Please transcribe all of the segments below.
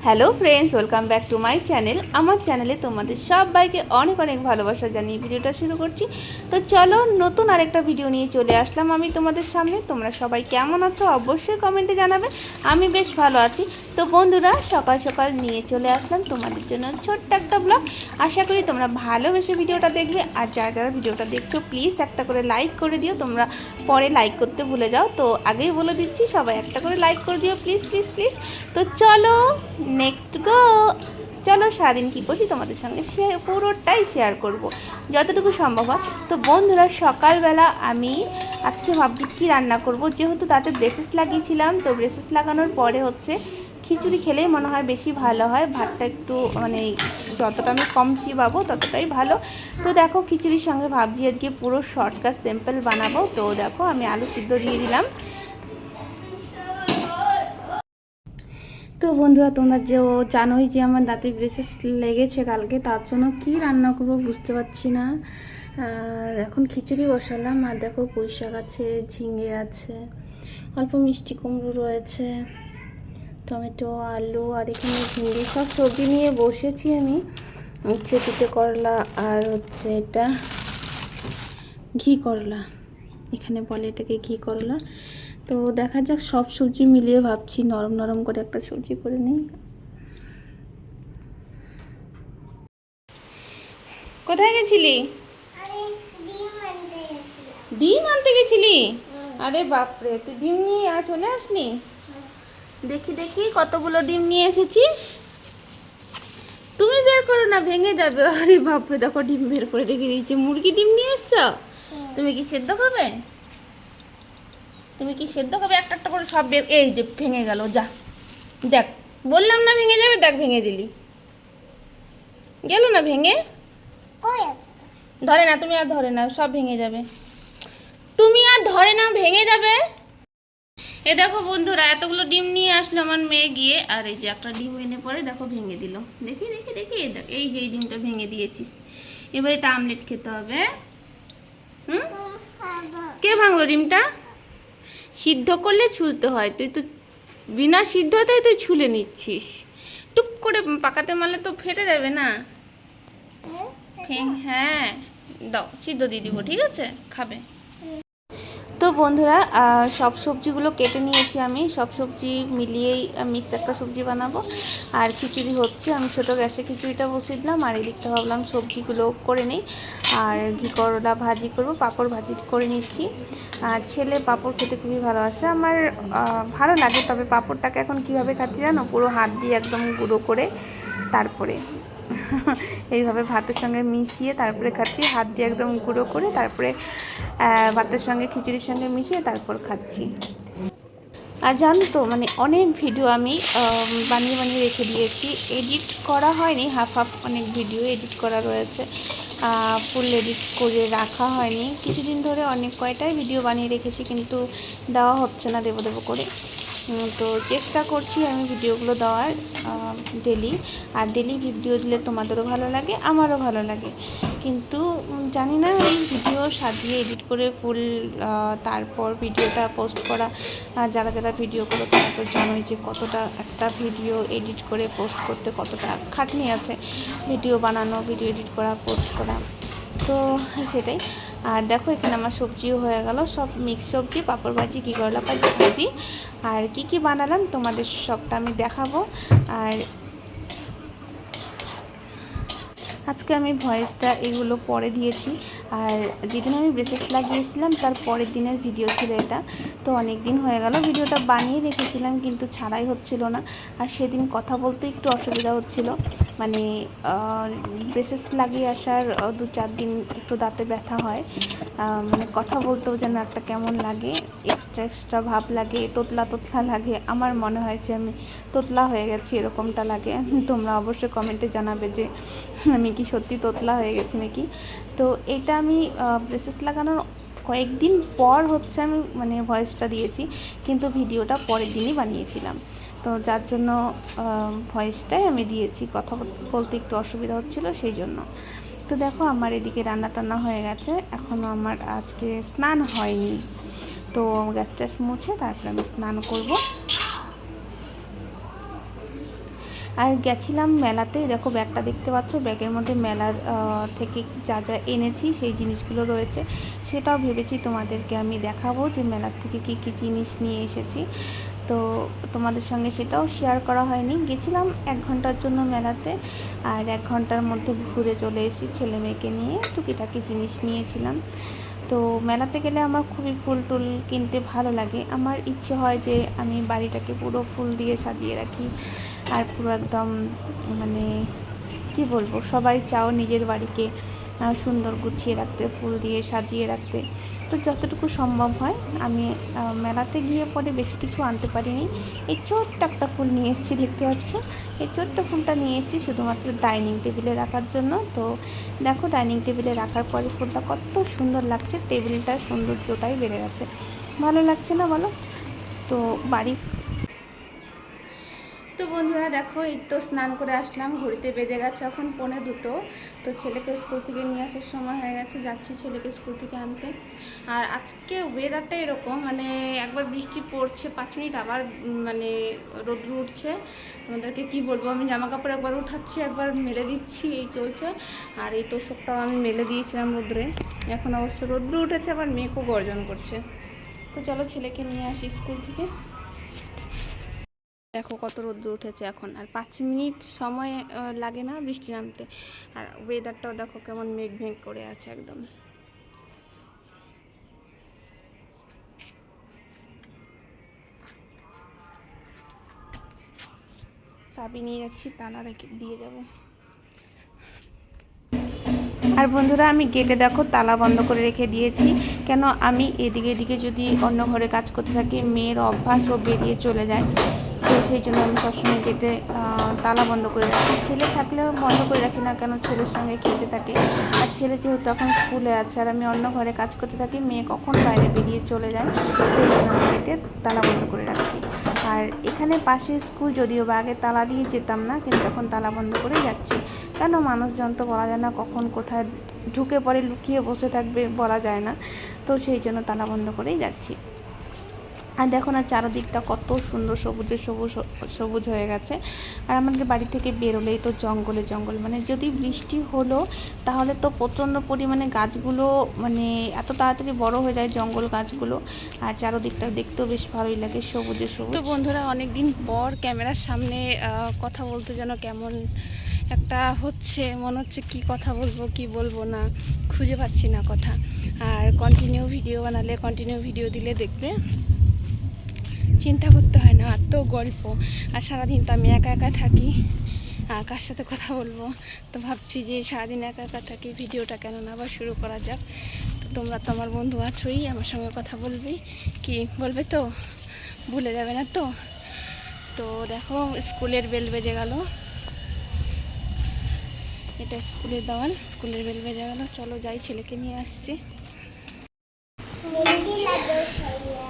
Hello friends welcome back to my channel আমার চ্যানেলে তোমাদের সবাইকে অনেক অনেক ভালোবাসা জানিয়ে ভিডিওটা শুরু করছি। তো চলো নতুন আরেকটা ভিডিও নিয়ে চলে আসলাম আমি তোমাদের সামনে। তোমরা সবাই কেমন আছো অবশ্যই কমেন্টে জানাবে। আমি বেশ ভালো আছি। তো বন্ধুরা, সকাল সকাল নিয়ে চলে আসলাম তোমাদের জন্য ছোট্ট একটা ব্লগ আশা করি তোমরা ভালোবেসে ভিডিওটা দেখবে। আর যারা যারা ভিডিওটা দেখছ প্লিজ একটা করে লাইক করে দিও। তোমরা পরে লাইক করতে ভুলে যাও। তো আগেই বলে দিচ্ছি, সবাই একটা করে লাইক করে দিও। প্লিজ প্লিজ প্লিজ তো চলো নেক্সট গো চলো সারাদিন কী করছি তোমাদের সঙ্গে সে পুরোটাই শেয়ার করব। যতটুকু সম্ভব হয়। তো বন্ধুরা, সকালবেলা আমি আজকে ভাবছি কী রান্না করব। যেহেতু তাতে ব্রেসেস লাগিয়েছিলাম, তো ব্রেসেস লাগানোর পরে হচ্ছে খিচুড়ি খেলেই মনে হয় বেশি ভালো হয়। ভাতটা একটু মানে যতটা আমি কম চিবাবো ততটাই ভালো। তো দেখো, খিচুড়ির সঙ্গে ভাবছি আজকে পুরো শর্টকাট সিম্পল বানাবো। তো দেখো, আমি আলু সিদ্ধ দিয়ে দিলাম। তো বন্ধুরা, তোমরা যে ও জানোই যে আমার দাঁতে ব্রেসেস লেগেছে কালকে, তার জন্য কী রান্না করব বুঝতে পারছি না। এখন খিচুড়ি বসালাম, আর দেখো পুঁই শাক আছে, ঝিঙে আছে, অল্প মিষ্টি কুমড়ো রয়েছে, টমেটো, আলু, আর এখানে ঝিঙ্গে সব সবজি নিয়ে বসেছি আমি। হচ্ছে পিঠে করলা আর হচ্ছে এটা ঘি করলা। এখানে বলে এটাকে ঘি করলা। তো দেখা যাক সব সবজি মিলিয়ে ভাবছি নরম নরম করে একটা সবজি করে নিই। কোথায় গেছিলি? ডিম আনতে গেছিলি? আরে বাপরে তুই ডিম নিয়ে আর চলে আসলি? দেখি দেখি কতগুলো ডিম নিয়ে এসেছিস? তুমি বের করো না ভেঙে যাবে। আরে বাপরে দেখো ডিম বের করে রেখে দিয়েছি। মুরগি ডিম নিয়ে এসছো? তুমি কি সেদ্ধ খাবে? তুমি কি সেদ্ধ খাবে? একটা একটা করে সব এই যে ভেঙে গেল যা। দেখ বললাম না ভেঙে যাবে দেখ ভেঙে দিলি। গেল না ভেঙে? ধরে না তুমি আর ধরে না সব ভেঙে যাবে। তুমি আর ধরে না ভেঙে যাবে? এ দেখো বন্ধুরা এতগুলো ডিম নিয়ে আসলো আমার মেয়ে গিয়ে। আর এই যে একটা ডিম এনে পরে দেখো ভেঙে দিল। দেখি দেখি দেখি এই দেখ এই যে এই ডিমটা ভেঙে দিয়েছিস। এবার এটা আমলেট খেতে হবে। হুম? কে ভাঙলো ডিমটা? সিদ্ধ করলে ছুলতে হয়। তুই তো বিনা সিদ্ধতেই তুই ছুলে নিচ্ছিস। টুপ করে পাকাতে মারলে তো ফেটে যাবে না। হ্যাঁ দাও সিদ্ধ দিয়ে দিব ঠিক আছে? খাবে। তো বন্ধুরা সব সবজিগুলো কেটে নিয়েছি আমি। সব সবজি মিলিয়েই মিক্স একটা সবজি বানাবো। আর খিচুড়ি হচ্ছে, আমি ছোটো গ্যাসে খিচুড়িটা বসিয়ে দিলাম। আর এদিকটা ভাবলাম সবজিগুলো করে নিই। আর ঘি করলা ভাজি করব, পাঁপড় ভাজি করে নিচ্ছি। আর ছেলে পাঁপড় খেতে খুবই ভালোবাসে। আমার ভালো লাগে, তবে পাঁপড়টাকে এখন কীভাবে খাচ্ছি জানো? পুরো হাত দিয়ে একদম গুঁড়ো করে তারপরে। এইভাবে ভাতের সঙ্গে মিশিয়ে তারপরে খাচ্ছি। হাত দিয়ে একদম গুঁড়ো করে তারপরে ভাতের সঙ্গে, খিচুড়ির সঙ্গে মিশিয়ে তারপর খাচ্ছি। আর জানো তো মানে অনেক ভিডিও আমি বানিয়ে বানিয়ে রেখে দিয়েছি। এডিট করা হয়নি, হাফ হাফ অনেক ভিডিও এডিট করা রয়েছে। ফুল এডিট করে রাখা হয়নি। কিছুদিন ধরে অনেক কয়টাই ভিডিও বানিয়ে রেখেছি, কিন্তু দেওয়া হচ্ছে না, দেবো দেবো করে। তো চেষ্টা করছি আমি ভিডিওগুলো দেওয়ার। ডেলি আর ডেলি ভিডিও দিলে তোমাদেরও ভালো লাগে, আমারও ভালো লাগে। কিন্তু জানি না, এই ভিডিও সাজিয়ে এডিট করে ফুল তারপর ভিডিওটা পোস্ট করা যারা যারা ভিডিও করো তারা তো জানোই যে কতটা একটা ভিডিও এডিট করে পোস্ট করতে কতটা খাটনি আছে। ভিডিও বানানো ভিডিও এডিট করা পোস্ট করা, তো সেটাই। আর দেখো, এখানে আমার সবজিও হয়ে গেল, সব মিক্স সবজি, পাঁপড় ভাজি কী করলা ভাজি। আর কি কি বানালাম তোমাদের সবটা আমি দেখাবো। আর আজকে আমি ভয়েসটা এগুলো পরে দিয়েছি। আর যেদিন আমি ব্রেসেস লাগিয়েছিলাম, তার পরের দিনের ভিডিও ছিল এটা। তো অনেক দিন হয়ে গেল, ভিডিওটা বানিয়ে রেখেছিলাম, কিন্তু ছাড়াই হচ্ছিল না। আর সেদিন কথা বলতে একটু অসুবিধা হচ্ছিল। মানে ব্রেসেস লাগিয়ে আসার দু চার দিন একটু দাঁতে ব্যথা হয়। মানে কথা বলতেও যেন একটা কেমন লাগে এক্সট্রা এক্সট্রা ভাব লাগে, তোতলা তোতলা লাগে। আমার মনে হয় যে আমি তোতলা হয়ে গেছি, এরকমটা লাগে। তোমরা অবশ্যই কমেন্টে জানাবে যে আমি কি সত্যি তোতলা হয়ে গেছি নাকি? তো এটা আমি ব্রেসেস লাগানোর কয়েকদিন পর হচ্ছে আমি মানে ভয়েসটা দিয়েছি, কিন্তু ভিডিওটা পরের দিনই বানিয়েছিলাম। তো যার জন্য ভয়েসটাই আমি দিয়েছি, কথা বলতে একটু অসুবিধা হচ্ছিল, সেই জন্য। তো দেখো, আমার এদিকে রান্না টান্না হয়ে গেছে এখনও আমার আজকে স্নান হয়নি। তো গ্যাস ট্যাস মুছে তারপরে আমি স্নান করব। আর গেছিলাম মেলাতে, দেখো ব্যাগটা দেখতে পাচ্ছ, ব্যাগের মধ্যে মেলার থেকে যা যা এনেছি সেই জিনিসগুলো রয়েছে। সেটাও ভেবেছি তোমাদেরকে আমি দেখাবো যে মেলার থেকে কি কি জিনিস নিয়ে এসেছি। তো তোমাদের সঙ্গে সেটাও শেয়ার করা হয়নি। গেছিলাম এক ঘণ্টার জন্য মেলাতে আর এক ঘণ্টার মধ্যে ঘুরে চলে এসেছি ছেলে মেয়েকে নিয়ে, টুকিটাকি জিনিস নিয়েছিলাম। তো মেলাতে গেলে আমার খুবই ফুল টুল কিনতে ভালো লাগে। আমার ইচ্ছে হয় যে আমি বাড়িটাকে পুরো ফুল দিয়ে সাজিয়ে রাখি। আর পুরো একদম মানে কি বলব, সবাই চাও নিজের বাড়িকে সুন্দর গুছিয়ে রাখতে, ফুল দিয়ে সাজিয়ে রাখতে। তো যতটুকু সম্ভব হয়, আমি মেলাতে গিয়ে পরে বেশি কিছু আনতে পারিনি। এই ছোট্ট একটা ফুল নিয়ে এসেছি, দেখতে পাচ্ছ? এই ছোট্ট ফুলটা নিয়ে এসেছি শুধুমাত্র ডাইনিং টেবিলে রাখার জন্য। তো দেখো, ডাইনিং টেবিলে রাখার পরে ফুলটা কত সুন্দর লাগছে, টেবিলটার সৌন্দর্যটাই বেড়ে গেছে। ভালো লাগছে না বলো? তো বাড়ি বন্ধুরা দেখো, এই তো স্নান করে আসলাম, ঘড়িতে বেজে গেছে এখন পৌনে দুটো। তো ছেলেকে স্কুল থেকে নিয়ে আসার সময় হয়ে গেছে, যাচ্ছি ছেলেকে স্কুল থেকে আনতে। আর আজকে ওয়েদারটা এরকম মানে একবার বৃষ্টি পড়ছে, পাঁচ মিনিট আবার মানে রোদ্র উঠছে। তোমাদেরকে কি বলব, আমি জামা কাপড় একবার উঠাচ্ছি, একবার মেলে দিচ্ছি, এই চলছে। আর এই তোষকটাও আমি মেলে দিয়েছিলাম রোদ্রে। এখন অবশ্য রোদ্র উঠেছে, আবার মেয়েকেও গর্জন করছে। তো চলো ছেলেকে নিয়ে আসি স্কুল থেকে। দেখো কত রোদ্র উঠেছে এখন। আর পাঁচ মিনিট সময় লাগে না বৃষ্টি নামতে। আর ওয়েদারটাও দেখো কেমন মেঘ মেঘ করে আছে একদম। চাবি নিয়ে যাচ্ছি, তালা রেখে দিয়ে যাব। আর বন্ধুরা, আমি গেটে দেখো তালা বন্ধ করে রেখে দিয়েছি। কেন আমি এদিকে এদিকে যদি অন্য ঘরে কাজ করতে থাকি, মেয়ের অভ্যাস ও বেরিয়ে চলে যায়। তো সেই জন্য আমি সবসময় গেটে তালা বন্ধ করে রাখি। ছেলে থাকলেও বন্ধ করে রাখি না কেন? ছেলের সঙ্গে খেতে থাকে। আর ছেলে যেহেতু এখন স্কুলে আছে আর আমি অন্য ঘরে কাজ করতে থাকি, মেয়ে কখন বাইরে বেরিয়ে চলে যায়, সেই জন্য আমি গেটে তালা বন্ধ করে রাখছি। আর এখানে পাশে স্কুল যদিও বা আগে তালা দিয়ে যেতাম না, কিন্তু এখন তালা বন্ধ করেই যাচ্ছি। কেন মানুষজন তো বলা যায় না কখন কোথায় ঢুকে পড়ে, লুকিয়ে বসে থাকবে বলা যায় না। তো সেই জন্য তালা বন্ধ করেই যাচ্ছি। আর দেখো না চারদিকটা কত সুন্দর সবুজে সবুজ সবুজ হয়ে গেছে। আর আমাদের বাড়ি থেকে বেরোলেই তো জঙ্গলে জঙ্গল। মানে যদি বৃষ্টি হলো, তাহলে তো প্রচণ্ড পরিমাণে গাছগুলো মানে এত তাড়াতাড়ি বড় হয়ে যায় জঙ্গল গাছগুলো। আর চারদিকটা দেখতেও বেশ ভালোই লাগে সবুজে সবুজ। তো বন্ধুরা অনেক দিন পর ক্যামেরার সামনে কথা বলতে যেন কেমন একটা হচ্ছে, মনে হচ্ছে কি কথা বলব, কি বলব না, খুঁজে পাচ্ছি না কথা। আর কন্টিনিউ ভিডিও বানালে কন্টিনিউ ভিডিও দিলে দেখবে চিন্তা করতে হয় না এত গল্প। আর সারাদিন তো আমি একা একা থাকি। আর কার সাথে কথা বলব? তো ভাবছি যে সারাদিন একা একা থাকি, ভিডিওটা কেন না আবার শুরু করা যাক। তো তোমরা তো আমার বন্ধু আছোই, আমার সঙ্গে কথা বলবি। কি বলবে তো? ভুলে যাবে না তো? তো দেখো, স্কুলের বেল বেজে গেল। এটা স্কুলের দেওয়াল, স্কুলের বেল বেজে গেল। চলো যাই, ছেলেকে নিয়ে আসছি মেহেন্দি লাগবে ভাইয়া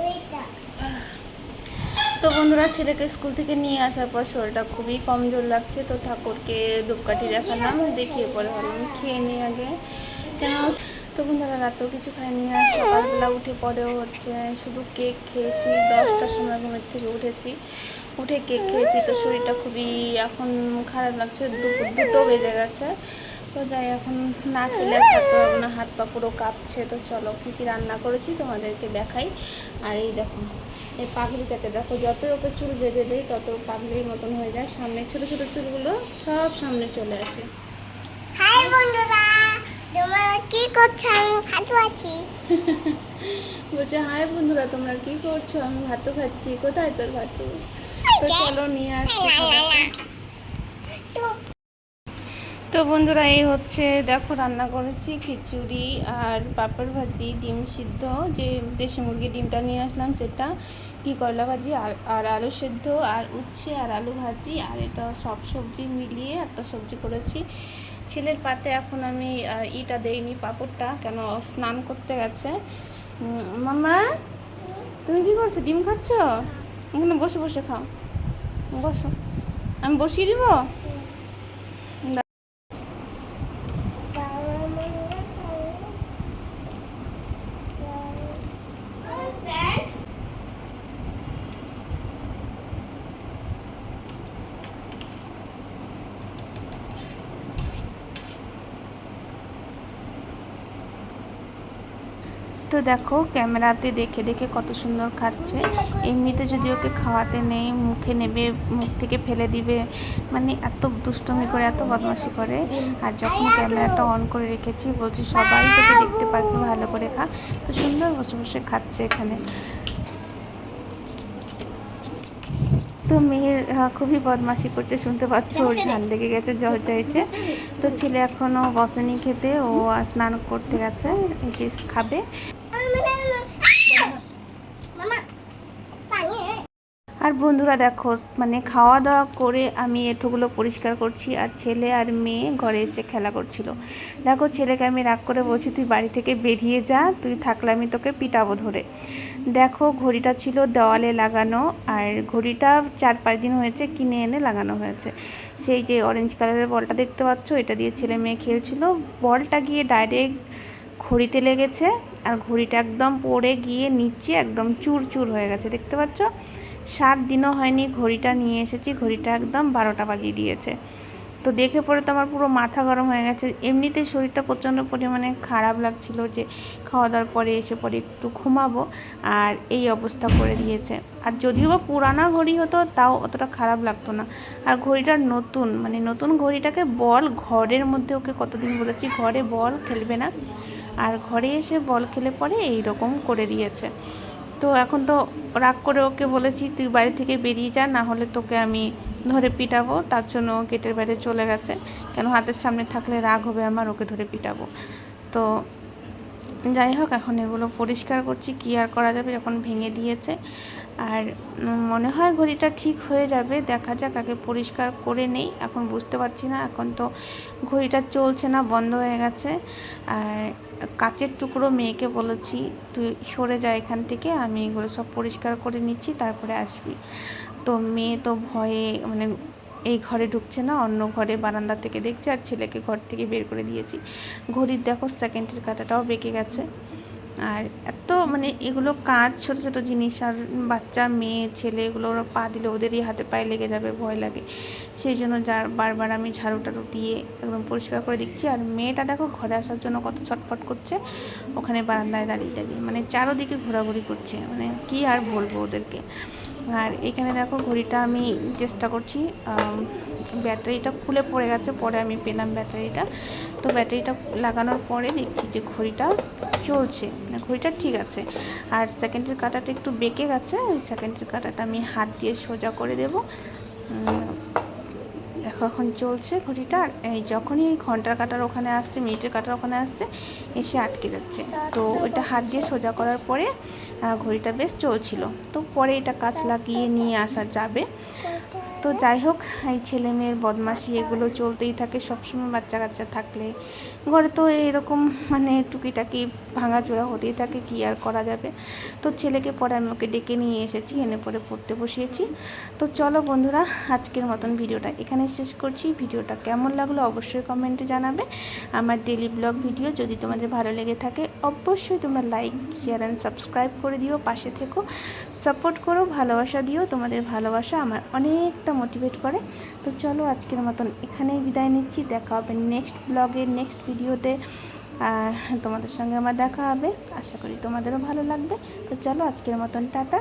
ওইটা তো বন্ধুরা ছেলেকে স্কুল থেকে নিয়ে আসার পর শরীরটা খুবই কমজোর লাগছে, তো ঠাকুরকে ধূপকাঠি দেখালাম, দেখিয়ে পরে ভাবলাম খেয়ে নিই আগে। তো বন্ধুরা রাতেও কিছু খাইনি, আর সকালবেলা উঠে পরেও হচ্ছে শুধু কেক খেয়েছি, দশটার সময় ঘুমের থেকে উঠেছি। উঠে কেক খেয়েছি, তো শরীরটা খুবই এখন খারাপ লাগছে দুটো বেজে গেছে। তো যাই, এখন না খেলে থাকতে না, হাত পা পুরো কাঁপছে, তো চলো কী কী রান্না করেছি তোমাদেরকে দেখাই। আর এই দেখো এই পাগলিটাকে দেখো যতই ওকে চুল বেঁধে দেয় তত পাগলির মতন হয়ে যায়। সামনে ছোটো ছোটো চুলগুলো সব সামনে চলে আসে। হাই বন্ধুরা তোমরা কি করছ? আমি ভালো আছি। বলছে হাই বন্ধুরা তোমরা কি করছ? আমি ভাতও খাচ্ছি। কোথায় তোর ভাতু তো চলো নিয়ে আসছি তো তো বন্ধুরা এই হচ্ছে দেখো রান্না করেছি খিচুড়ি আর পাঁপড় ভাজি ডিম সিদ্ধ যে দেশি মুরগির ডিমটা নিয়ে আসলাম সেটা। কি করলা ভাজি আর আর আলু সেদ্ধ, আর উচ্ছে, আর আলু ভাজি, আর এটা সব সবজি মিলিয়ে একটা সবজি করেছি। ছেলের পাতে এখন আমি ইটা দেইনি, পাপড়টা, কেন স্নান করতে গেছে। মামা তুমি কি করছ? ডিম খাচ্ছ? ওখানে বসে বসে, খাও। বসো। আমি বসিয়ে দিব? তো দেখো, ক্যামেরাতে দেখে দেখে কত সুন্দর খাচ্ছে। এমনিতে যদি ওকে খাওয়াতে নেই, মুখে নেবে, মুখ থেকে ফেলে দিবে মানে এত দুষ্টমি করে, এত বদমাশি করে। আর যখন ক্যামেরাটা অন করে রেখেছি, বলছি সবাই তোকে দেখতে পারবে, ভালো করে খা। তো সুন্দর বসে বসে খাচ্ছে এখানে। তো মেয়ের খুবই বদমাশি করছে, শুনতে পাচ্ছ? ওর ঝাল লেগে গেছে জল চাইছে। তো ছেলে এখনও বসেনি খেতে, ও স্নান করতে গেছে, এসে খাবে মামা পানি আর বন্ধুরা দেখো মানে খাওয়া দাওয়া করে আমি এঁঠোগুলো পরিষ্কার করছি আর ছেলে আর মেয়ে ঘরে এসে খেলা করছিল। দেখো, ছেলেকে আমি রাগ করে বলছি, তুই বাড়ি থেকে বেরিয়ে যা, তুই থাকলে আমি তোকে পিটাবো ধরে। দেখো, ঘড়িটা ছিল দেওয়ালে লাগানো আর ঘড়িটা চার পাঁচ দিন হয়েছে কিনে এনে লাগানো হয়েছে। সেই যে অরেঞ্জ কালারের বলটা দেখতে পাচ্ছ, এটা দিয়ে ছেলে মেয়ে খেলছিল। বলটা গিয়ে ডাইরেক্ট ঘড়িতে লেগেছে আর ঘড়িটা একদম পড়ে গিয়ে নিচে একদম চুর চুর হয়ে গেছে, দেখতে পাচ্ছ? সাত দিনও হয়নি, ঘড়িটা নিয়ে এসেছি, ঘড়িটা একদম বারোটা বাজিয়ে দিয়েছে। তো দেখে পরে তো আমার পুরো মাথা গরম হয়ে গেছে। এমনিতেই শরীরটা প্রচণ্ড পরিমাণে খারাপ লাগছিল যে খাওয়া দাওয়ার পরে এসে পরে একটু ঘুমাবো আর এই অবস্থা করে দিয়েছে। আর যদিও বা পুরানা ঘড়ি হতো, তাও অতটা খারাপ লাগতো না। আর ঘড়িটা নতুন মানে নতুন ঘড়িটাকে বল ঘরের মধ্যে ওকে কতদিন বলেছি, ঘরে বল খেলবে না। আর ঘরে এসে বল খেলে পরে এই রকম করে দিয়েছে। তো এখন তো রাগ করে ওকে বলেছি, তুই বাড়ি থেকে বেরিয়ে যা, না হলে তোকে আমি ধরে পিটাবো। তার জন্য ও গেটের বাইরে চলে গেছে। কেন হাতের সামনে থাকলে রাগ হবে আমার, ওকে ধরে পিটাবো। তো যাই হোক, এখন এগুলো পরিষ্কার করছি, কী আর করা যাবে, যখন ভেঙে দিয়েছে। আর মনে হয় ঘড়িটা ঠিক হয়ে যাবে, দেখা যাক, আগে পরিষ্কার করে নেই, এখন বুঝতে পারছি না। এখন তো ঘড়িটা চলছে না, বন্ধ হয়ে গেছে। আর কাচের টুকরো মেয়েকে বলেছি, তুই সরে যা এখান থেকে, আমি এগুলো সব পরিষ্কার করে নিচ্ছি, তারপরে আসবি। তো মেয়ে তো ভয়ে মানে এই ঘরে ঢুকছে না, অন্য ঘরে বারান্দা থেকে দেখছে, আর ছেলেকে ঘর থেকে বের করে দিয়েছি। ঘড়ির দেখো সেকেন্ডের কাঁটাটাও বেঁকে গেছে। আর এত মানে এগুলো কাজ ছোট ছোট জিনিস আর বাচ্চা, মেয়ে, ছেলে এগুলো ওরা পা দিলে ওদেরই হাতে পায়ে লেগে যাবে, ভয় লাগে। সেই জন্য যার, বারবার আমি ঝাড়ু টাড়ু দিয়ে একদম পরিষ্কার করে দিচ্ছি। আর মেয়েটা দেখো ঘরে আসার জন্য কত ছটফট করছে। ওখানে বারান্দায় দাঁড়িয়ে দাঁড়িয়ে মানে চারোদিকে ঘোরাঘুরি করছে। মানে কি আর বলব ওদেরকে? আর এখানে দেখো ঘড়িটা আমি চেষ্টা করছি ব্যাটারিটা খুলে পড়ে গেছে, পরে আমি পেলাম ব্যাটারিটা। তো ব্যাটারিটা লাগানোর পরে দেখছি যে ঘড়িটা চলছে মানে ঘড়িটা ঠিক আছে। আর সেকেন্ডের কাটাটা একটু বেঁকে গেছে ওই সেকেন্ডের কাটাটা আমি হাত দিয়ে সোজা করে দেবো। এখন চলছে ঘড়িটা, আর এই যখনই এই ঘণ্টার কাটার ওখানে আসছে, মিনিটের কাটার ওখানে আসছে, এসে আটকে যাচ্ছে। তো ওইটা হাত দিয়ে সোজা করার পরে ঘড়িটা বেশ চলছিল। তো পরে এটা কাজ লাগিয়ে নিয়ে আসা যাবে। তো যাই হোক, এই ছেলে মেয়ের বদমাশি, এগুলো চলতেই থাকে। সবসময় বাচ্চা কাচ্চা থাকলে ঘরে তো এরকম মানে টুকিটাকি ভাঙাচোরা হতেই থাকে, কি আর করা যাবে? তো ছেলেকে পরে আমি ওকে ডেকে নিয়ে এসেছি, এনে পরে পড়তে বসিয়েছি। তো চলো বন্ধুরা, আজকের মতন ভিডিওটা এখানে শেষ করছি। ভিডিওটা কেমন লাগল অবশ্যই কমেন্টে জানাবে। আমার ডেলি ব্লগ ভিডিও যদি তোমাদের ভালো লেগে থাকে, অবশ্যই তোমরা লাইক শেয়ার অ্যান্ড সাবস্ক্রাইব করে দিও, পাশে থেকো। সাপোর্ট করো, ভালোবাসা দিও। তোমাদের ভালোবাসা আমার অনেকটা মোটিভেট করে। তো চলো আজকের মতন এখানেই বিদায় নিচ্ছি। দেখা হবে নেক্সট ব্লগে নেক্সট ভিডিওতে আর তোমাদের সঙ্গে আমার দেখা হবে। আশা করি তোমাদেরও ভালো লাগবে। তো চলো আজকের মতন টাটা।